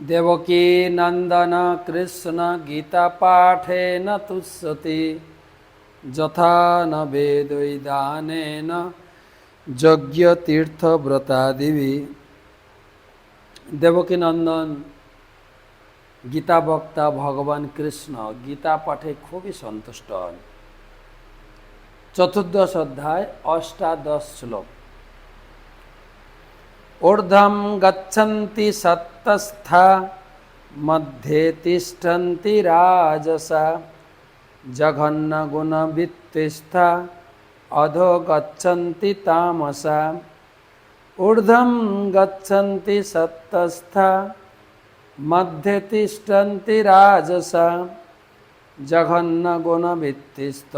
দেবকী নন্দন কৃষ্ণ গীতা তুষ্যতি যথা ন বেদৈদানেন যজ্ঞ তীর্থ ব্রতাদিবি দেবকী নন্দন গীতা বক্তা ভগবান কৃষ্ণ গীতা পাঠে খুবই সন্তুষ্ট হন চতুর্দশ অধ্যায় অষ্টাদশ শ্লোক ঊর্ধ্বম গচ্ছন্তি সত্তস্থা মধ্যে তিষ্ঠন্তি রাজসা জঘন্য গুণবৃত্তিস্থা অধো গচ্ছন্তি তামসা ঊর্ধ্বম গচ্ছন্তি সত্তস্থা মধ্যে তিষ্ঠন্তি রাজসা জঘন্য গুণবৃত্তিস্থ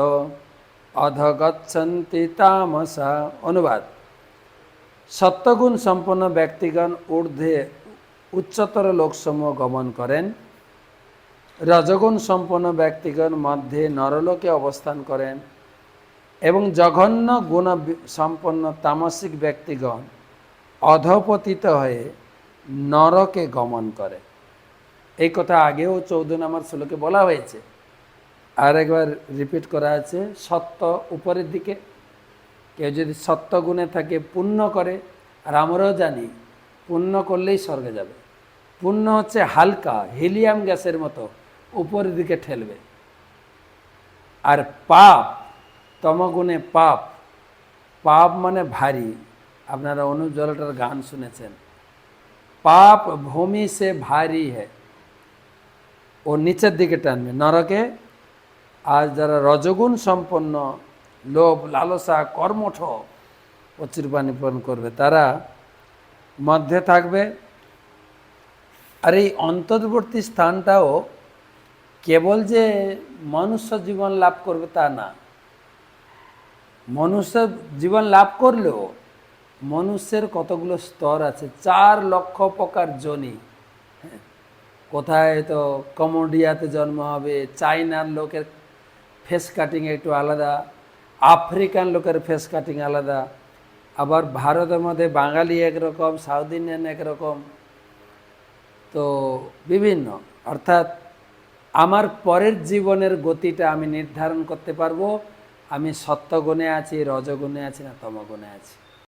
অধ গচ্ছন্তি তামসা অনুবাদ সত্যগুণ সম্পন্ন ব্যক্তিগণ ঊর্ধ্বে উচ্চতর লোকসমূহ গমন করেন। রজগুণ সম্পন্ন ব্যক্তিগণ মধ্যে নরলোকে অবস্থান করেন এবং জঘন্য গুণ সম্পন্ন তামসিক ব্যক্তিগণ অধপতিত হয়ে নরকে গমন করে। এই কথা আগেও চৌদ্দ নম্বর শ্লোকে বলা হয়েছে। আর একবার রিপিট করা আছে, সত্য উপরের দিকে কেউ যদি সত্য গুণে থাকে, পুণ্য করে, আর আমরাও জানি পুণ্য করলেই স্বর্গে যাবে। পুণ্য হচ্ছে হালকা, হিলিয়াম গ্যাসের মতো উপরের দিকে ঠেলবে। আর পাপ, তমগুণে পাপ পাপ মানে ভারী। আপনারা অনুপ জলটার গান শুনেছেন। পাপ ভূমি সে ভারী হ্যাঁ ও নিচের দিকে টানবে। নরকে আর যারা রজগুণ সম্পন্ন লোভ লালসা কর্মঠ অচিরপানিপন করবে। তারা মধ্যে থাকবে। আর এই অন্তর্বর্তী স্থানটাও কেবল যে মনুষ্য জীবন লাভ করবে তা না। মনুষ্য জীবন লাভ করলেও মনুষ্যের কতগুলো স্তর আছে? চার লক্ষ প্রকার জনি। হ্যাঁ, কোথায় তো কমোডিয়াতে জন্ম হবে চাইনার লোকের ফেস কাটিং একটু আলাদা। আফ্রিকান লোকের ফেস কাটিং আলাদা। আবার ভারতের মধ্যে বাঙালি একরকম সাউথ ইন্ডিয়ান একরকম। তো বিভিন্ন, অর্থাৎ আমার পরের জীবনের গতিটা আমি নির্ধারণ করতে পারব। আমি সত্যগুণে আছি, রজগুণে আছি না তমগুণে আছি।